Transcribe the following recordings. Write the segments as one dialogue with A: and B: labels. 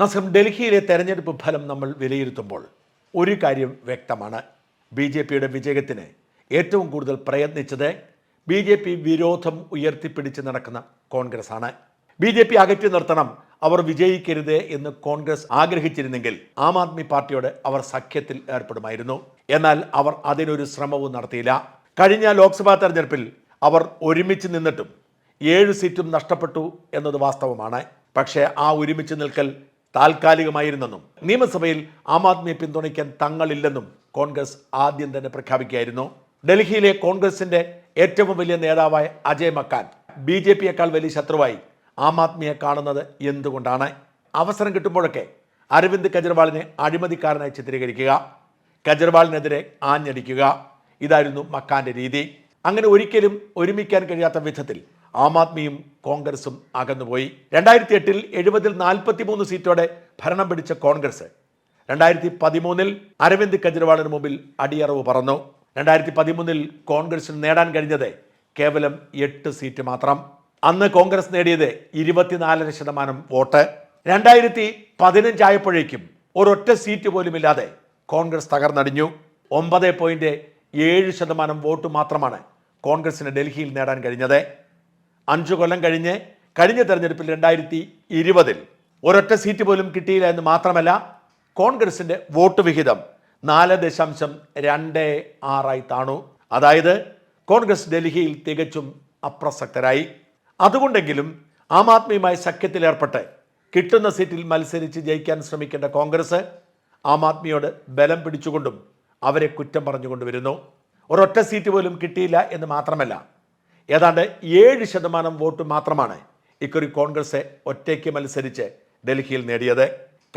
A: നസം ഡൽഹിയിലെ തെരഞ്ഞെടുപ്പ് ഫലം നമ്മൾ വിലയിരുത്തുമ്പോൾ ഒരു കാര്യം വ്യക്തമാണ്. ബി ജെ പിയുടെ വിജയത്തിന് ഏറ്റവും കൂടുതൽ പ്രയത്നിച്ചത് ബി ജെ പി വിരോധം ഉയർത്തിപ്പിടിച്ച് നടക്കുന്ന കോൺഗ്രസ് ആണ് ബി ജെ പി അകറ്റി നിർത്തണം അവർ വിജയിക്കരുത് എന്ന് കോൺഗ്രസ് ആഗ്രഹിച്ചിരുന്നെങ്കിൽ ആം ആദ്മി പാർട്ടിയോട് അവർ സഖ്യത്തിൽ ഏർപ്പെടുമായിരുന്നു. എന്നാൽ അവർ അതിനൊരു ശ്രമവും നടത്തിയില്ല. കഴിഞ്ഞ ലോക്സഭാ തെരഞ്ഞെടുപ്പിൽ അവർ ഒരുമിച്ച് നിന്നിട്ടും ഏഴ് സീറ്റും നഷ്ടപ്പെട്ടു എന്നത് വാസ്തവമാണ്. പക്ഷേ ആ ഒരുമിച്ച് നിൽക്കൽ താൽക്കാലികമായിരുന്നെന്നും നിയമസഭയിൽ ആം ആദ്മിയെ പിന്തുണയ്ക്കാൻ തങ്ങളില്ലെന്നും കോൺഗ്രസ് ആദ്യം തന്നെ പ്രഖ്യാപിക്കുകയായിരുന്നു. ഡൽഹിയിലെ കോൺഗ്രസിന്റെ ഏറ്റവും വലിയ നേതാവായ അജയ് മക്കാൻ ബി ജെ പിയേക്കാൾ വലിയ ശത്രുവായി ആം ആദ്മിയെ കാണുന്നത് എന്തുകൊണ്ടാണ്? അവസരം കിട്ടുമ്പോഴൊക്കെ അരവിന്ദ് കെജ്രിവാളിനെ അഴിമതിക്കാരനായി ചിത്രീകരിക്കുക കെജ്രിവാളിനെതിരെ ആഞ്ഞടിക്കുക. ഇതായിരുന്നു മക്കാന്റെ രീതി. അങ്ങനെ ഒരിക്കലും ഒരുമിക്കാൻ കഴിയാത്ത വിധത്തിൽ ആം ആദ്മിയും കോൺഗ്രസും അകന്നുപോയി. രണ്ടായിരത്തി എട്ടിൽ എഴുപതിൽ നാൽപ്പത്തി മൂന്ന് സീറ്റോടെ ഭരണം പിടിച്ച കോൺഗ്രസ്. രണ്ടായിരത്തി പതിമൂന്നിൽ അരവിന്ദ് കെജ്രിവാളിന് മുമ്പിൽ അടിയറവ് പറന്നു. രണ്ടായിരത്തി പതിമൂന്നിൽ കോൺഗ്രസിന് നേടാൻ കഴിഞ്ഞത് കേവലം എട്ട് സീറ്റ് മാത്രം. അന്ന് കോൺഗ്രസ് നേടിയത് ഇരുപത്തിനാലര ശതമാനം വോട്ട്. രണ്ടായിരത്തി പതിനഞ്ചായപ്പോഴേക്കും ഒരൊറ്റ സീറ്റ് പോലുമില്ലാതെ കോൺഗ്രസ് തകർന്നടിഞ്ഞു. ഒമ്പത് പോയിന്റ് ഏഴ് ശതമാനം വോട്ട് മാത്രമാണ് കോൺഗ്രസിന് ഡൽഹിയിൽ നേടാൻ കഴിഞ്ഞത്. അഞ്ചു കൊല്ലം കഴിഞ്ഞ് കഴിഞ്ഞ തെരഞ്ഞെടുപ്പിൽ രണ്ടായിരത്തി ഇരുപതിൽ ഒരൊറ്റ സീറ്റ് പോലും കിട്ടിയില്ല എന്ന് മാത്രമല്ല കോൺഗ്രസിന്റെ വോട്ട് വിഹിതം നാല് ദശാംശം രണ്ട് ആറായി താണു. അതായത് കോൺഗ്രസ് ഡൽഹിയിൽ തികച്ചും അപ്രസക്തരായി. അതുകൊണ്ടെങ്കിലും ആം ആദ്മിയുമായി സഖ്യത്തിലേർപ്പെട്ട് കിട്ടുന്ന സീറ്റിൽ മത്സരിച്ച് ജയിക്കാൻ ശ്രമിക്കേണ്ട കോൺഗ്രസ് ആം ആദ്മിയോട് ബലം പിടിച്ചുകൊണ്ടും അവരെ കുറ്റം പറഞ്ഞുകൊണ്ട് വരുന്നു ഒരൊറ്റ സീറ്റ് പോലും കിട്ടിയില്ല എന്ന് മാത്രമല്ല ഏതാണ്ട് ഏഴ് ശതമാനം വോട്ട് മാത്രമാണ് ഇക്കുറി കോൺഗ്രസ് ഒറ്റയ്ക്ക് മത്സരിച്ച് ഡൽഹിയിൽ നേടിയത്.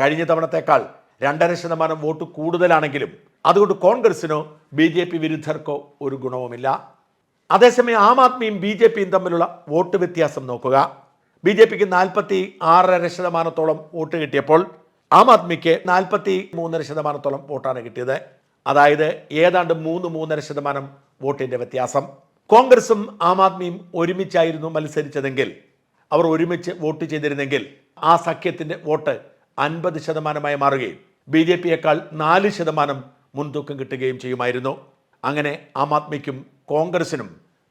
A: കഴിഞ്ഞ തവണത്തേക്കാൾ രണ്ടര ശതമാനം വോട്ട് കൂടുതലാണെങ്കിലും അതുകൊണ്ട് കോൺഗ്രസിനോ ബി ജെ പി വിരുദ്ധർക്കോ ഒരു ഗുണവുമില്ല. അതേസമയം ആം ആദ്മിയും ബി ജെ പിയും തമ്മിലുള്ള വോട്ട് വ്യത്യാസം നോക്കുക. ബി ജെ പിക്ക് നാൽപ്പത്തി ആറര ശതമാനത്തോളം വോട്ട് കിട്ടിയപ്പോൾ ആം ആദ്മിക്ക് നാൽപ്പത്തി മൂന്നര ശതമാനത്തോളം വോട്ടാണ് കിട്ടിയത്. അതായത് ഏതാണ്ട് മൂന്ന് മൂന്നര ശതമാനം വോട്ടിന്റെ വ്യത്യാസം. കോൺഗ്രസും ആം ആദ്മിയും ഒരുമിച്ചായിരുന്നു മത്സരിച്ചതെങ്കിൽ അവർ ഒരുമിച്ച് വോട്ട് ചെയ്തിരുന്നെങ്കിൽ ആ സഖ്യത്തിന്റെ വോട്ട് അൻപത് ശതമാനമായി മാറുകയും ബി ജെ പിയേക്കാൾ നാല് ശതമാനം മുൻതൂക്കം കിട്ടുകയും ചെയ്യുമായിരുന്നു. അങ്ങനെ ആം ആദ്മിക്കും കോൺഗ്രസിനും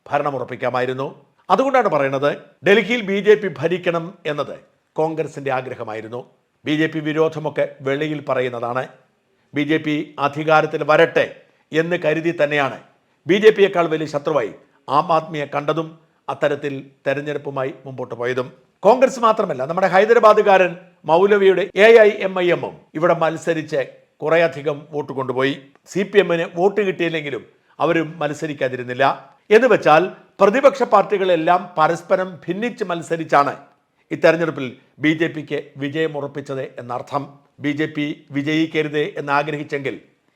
A: ഭരണമുറപ്പിക്കാമായിരുന്നു അതുകൊണ്ടാണ് പറയുന്നത് ഡൽഹിയിൽ ബി ജെ പി ഭരിക്കണം എന്നത് കോൺഗ്രസിന്റെ ആഗ്രഹമായിരുന്നു. ബി ജെ പി വിരോധമൊക്കെ വെളിയിൽ പറയുന്നതാണ്. ബി ജെ പി അധികാരത്തിൽ വരട്ടെ എന്ന് കരുതി തന്നെയാണ് ബി ജെ പിയേക്കാൾ വലിയ ശത്രുവായി ആം ആദ്മിയെ കണ്ടതും അത്തരത്തിൽ തെരഞ്ഞെടുപ്പുമായി മുമ്പോട്ട് പോയതും. കോൺഗ്രസ് മാത്രമല്ല നമ്മുടെ ഹൈദരാബാദുകാരൻ മൗലവിയുടെ എ ഐ എം ഐ എമ്മും ഇവിടെ മത്സരിച്ച് കുറേയധികം വോട്ട് കൊണ്ടുപോയി. സി പി എമ്മിന് വോട്ട് കിട്ടിയില്ലെങ്കിലും അവരും മത്സരിക്കാതിരുന്നില്ല. എന്ന് വെച്ചാൽ പ്രതിപക്ഷ പാർട്ടികളെല്ലാം പരസ്പരം ഭിന്നിച്ച് മത്സരിച്ചാണ് ഈ തെരഞ്ഞെടുപ്പിൽ ബി ജെ പിക്ക് വിജയമുറപ്പിച്ചത് എന്നർത്ഥം. ബി ജെ പി വിജയിക്കരുത് എന്നാഗ്രഹിച്ചെങ്കിൽ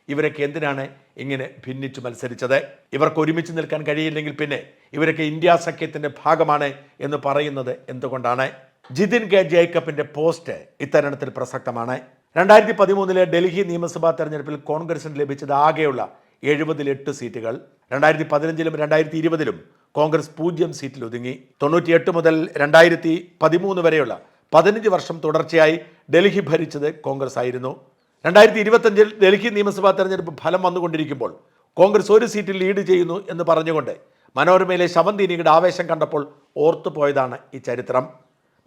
A: ഇവരൊക്കെ എന്തിനാണ് ഇങ്ങനെ ഭിന്നിച്ചു മത്സരിച്ചത്? ഇവർക്ക് ഒരുമിച്ച് നിൽക്കാൻ കഴിയില്ലെങ്കിൽ പിന്നെ ഇവരൊക്കെ ഇന്ത്യ സഖ്യത്തിന്റെ ഭാഗമാണ് എന്ന് പറയുന്നത് എന്തുകൊണ്ടാണ്? ജിതിൻ കെ ജേക്കബിന്റെ പോസ്റ്റ് ഇത്തരണത്തിൽ പ്രസക്തമാണ്. രണ്ടായിരത്തി പതിമൂന്നിലെ ഡൽഹി നിയമസഭാ തെരഞ്ഞെടുപ്പിൽ കോൺഗ്രസിന് ലഭിച്ചത് ആകെയുള്ള എഴുപതിലെട്ട് സീറ്റുകൾ. രണ്ടായിരത്തി പതിനഞ്ചിലും രണ്ടായിരത്തി ഇരുപതിലും കോൺഗ്രസ് പൂജ്യം സീറ്റിൽ ഒതുങ്ങി. തൊണ്ണൂറ്റിയെട്ട് മുതൽ രണ്ടായിരത്തി പതിമൂന്ന് വരെയുള്ള പതിനഞ്ച് വർഷം തുടർച്ചയായി ഡൽഹി ഭരിച്ചത് കോൺഗ്രസ് ആയിരുന്നു. രണ്ടായിരത്തി ഇരുപത്തഞ്ചിൽ ഡൽഹി നിയമസഭാ തെരഞ്ഞെടുപ്പ് ഫലം വന്നുകൊണ്ടിരിക്കുമ്പോൾ കോൺഗ്രസ് ഒരു സീറ്റിൽ ലീഡ് ചെയ്യുന്നു എന്ന് പറഞ്ഞുകൊണ്ട് മനോരമയിലെ ശവന്തീനിയുടെ ആവേശം കണ്ടപ്പോൾ ഓർത്തുപോയതാണ് ഈ ചരിത്രം.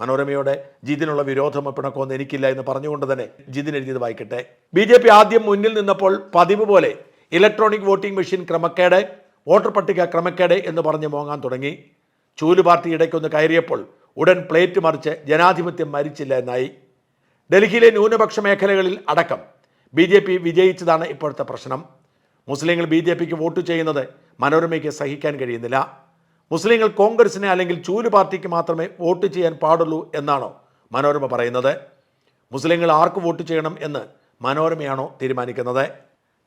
A: മനോരമയോടെ ജിതിനുള്ള വിരോധം പിണക്കമൊന്നും എനിക്കില്ല എന്ന് പറഞ്ഞുകൊണ്ട് തന്നെ ജിതിൻ എഴുതിയത് വായിക്കട്ടെ. ബി ജെ പി ആദ്യം മുന്നിൽ നിന്നപ്പോൾ പതിവ് പോലെ ഇലക്ട്രോണിക് വോട്ടിംഗ് മെഷീൻ ക്രമക്കേട് വോട്ടർ പട്ടിക ക്രമക്കേട് എന്ന് പറഞ്ഞ് മോങ്ങാൻ തുടങ്ങി. ചൂൽ പാർട്ടി ഇടയ്ക്കൊന്ന് കയറിയപ്പോൾ ഉടൻ പ്ലേറ്റ് മറിച്ച് ജനാധിപത്യം മരിച്ചില്ല എന്നായി. ഡൽഹിയിലെ ന്യൂനപക്ഷ മേഖലകളിൽ അടക്കം. ബി ജെ പി വിജയിച്ചതാണ് ഇപ്പോഴത്തെ പ്രശ്നം. മുസ്ലിങ്ങൾ ബി ജെ പിക്ക് വോട്ട് ചെയ്യുന്നത് മനോരമയ്ക്ക് സഹിക്കാൻ കഴിയുന്നില്ല. മുസ്ലിങ്ങൾ കോൺഗ്രസിനെ അല്ലെങ്കിൽ ചൂൽ പാർട്ടിക്ക് മാത്രമേ വോട്ട് ചെയ്യാൻ പാടുള്ളൂ എന്നാണോ മനോരമ പറയുന്നത്? മുസ്ലിങ്ങൾ ആർക്ക് വോട്ട് ചെയ്യണം എന്ന് മനോരമയാണോ തീരുമാനിക്കുന്നത്?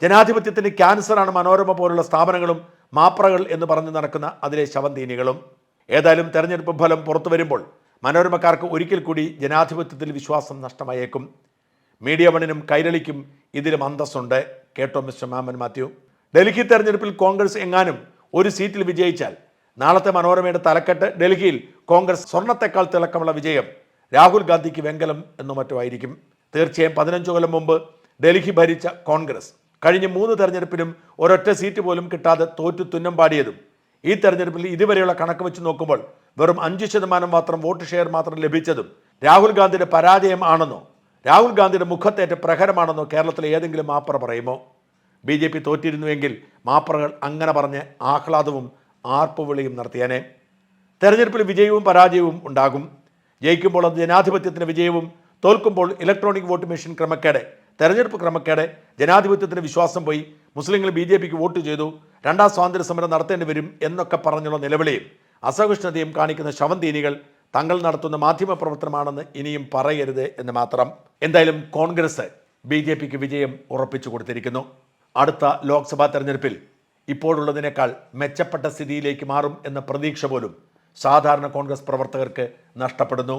A: ജനാധിപത്യത്തിന് ക്യാൻസറാണ് മനോരമ പോലുള്ള സ്ഥാപനങ്ങളും മാപ്രകൾ എന്ന് പറഞ്ഞു നടക്കുന്ന അതിലെ ശവന്തീനികളും. ഏതായാലും തെരഞ്ഞെടുപ്പ് ഫലം പുറത്തു വരുമ്പോൾ മനോരമക്കാർക്ക് ഒരിക്കൽ കൂടി ജനാധിപത്യത്തിൽ വിശ്വാസം നഷ്ടമായേക്കും. മീഡിയ വണിനും കൈരളിക്കും ഇതിലും അന്തസ്സുണ്ട് കേട്ടോ മിസ്റ്റർ മാമൻ മാത്യു. ഡൽഹി തെരഞ്ഞെടുപ്പിൽ കോൺഗ്രസ് എങ്ങാനും ഒരു സീറ്റിൽ വിജയിച്ചാൽ നാളത്തെ മനോരമയുടെ തലക്കെട്ട് ഡൽഹിയിൽ കോൺഗ്രസ് സ്വർണത്തെക്കാൾ തിളക്കമുള്ള വിജയം രാഹുൽ ഗാന്ധിക്ക് വെങ്കലം എന്നു മറ്റുമായിരിക്കും. തീർച്ചയായും പതിനഞ്ചു കൊല്ലം മുമ്പ് ഡൽഹി ഭരിച്ച കോൺഗ്രസ് കഴിഞ്ഞ മൂന്ന് തെരഞ്ഞെടുപ്പിലും ഒരൊറ്റ സീറ്റ് പോലും കിട്ടാതെ തോറ്റു തുന്നം പാടിയതും ഈ തെരഞ്ഞെടുപ്പിൽ ഇതുവരെയുള്ള കണക്ക് വെച്ച് നോക്കുമ്പോൾ വെറും അഞ്ച് ശതമാനം മാത്രം വോട്ട് ഷെയർ മാത്രം ലഭിച്ചതും രാഹുൽ ഗാന്ധിയുടെ പരാജയം ആണെന്നോ രാഹുൽ ഗാന്ധിയുടെ മുഖത്തേറ്റ പ്രഹരമാണെന്നോ കേരളത്തിലെ ഏതെങ്കിലും മാപ്പറ പറയുമോ? ബി ജെ പി തോറ്റിരുന്നുവെങ്കിൽ മാപ്പറകൾ അങ്ങനെ പറഞ്ഞ് ആഹ്ലാദവും ആർപ്പുവിളിയും നടത്തിയാനേ. തെരഞ്ഞെടുപ്പിൽ വിജയവും പരാജയവും ഉണ്ടാകും. ജയിക്കുമ്പോൾ അത് ജനാധിപത്യത്തിന് വിജയവും തോൽക്കുമ്പോൾ ഇലക്ട്രോണിക് വോട്ട് മെഷീൻ ക്രമക്കേട് തെരഞ്ഞെടുപ്പ് ക്രമക്കേട് ജനാധിപത്യത്തിന് വിശ്വാസം പോയി. മുസ്ലിങ്ങൾ ബി ജെ പിക്ക് വോട്ട് ചെയ്തു. രണ്ടാം സ്വാതന്ത്ര്യ സമരം നടത്തേണ്ടി വരും എന്നൊക്കെ പറഞ്ഞുള്ള നിലവിളിയും അസഹിഷ്ണുതയും കാണിക്കുന്ന ശവന്തീനികൾ തങ്ങൾ നടത്തുന്ന മാധ്യമ പ്രവർത്തനമാണെന്ന് ഇനിയും പറയരുത് എന്ന് മാത്രം. എന്തായാലും കോൺഗ്രസ് ബി ജെ പിക്ക് വിജയം ഉറപ്പിച്ചു കൊടുത്തിരിക്കുന്നു. അടുത്ത ലോക്സഭാ തെരഞ്ഞെടുപ്പിൽ ഇപ്പോഴുള്ളതിനേക്കാൾ മെച്ചപ്പെട്ട സ്ഥിതിയിലേക്ക് മാറും എന്ന പ്രതീക്ഷ പോലും സാധാരണ കോൺഗ്രസ് പ്രവർത്തകർക്ക് നഷ്ടപ്പെടുന്നു.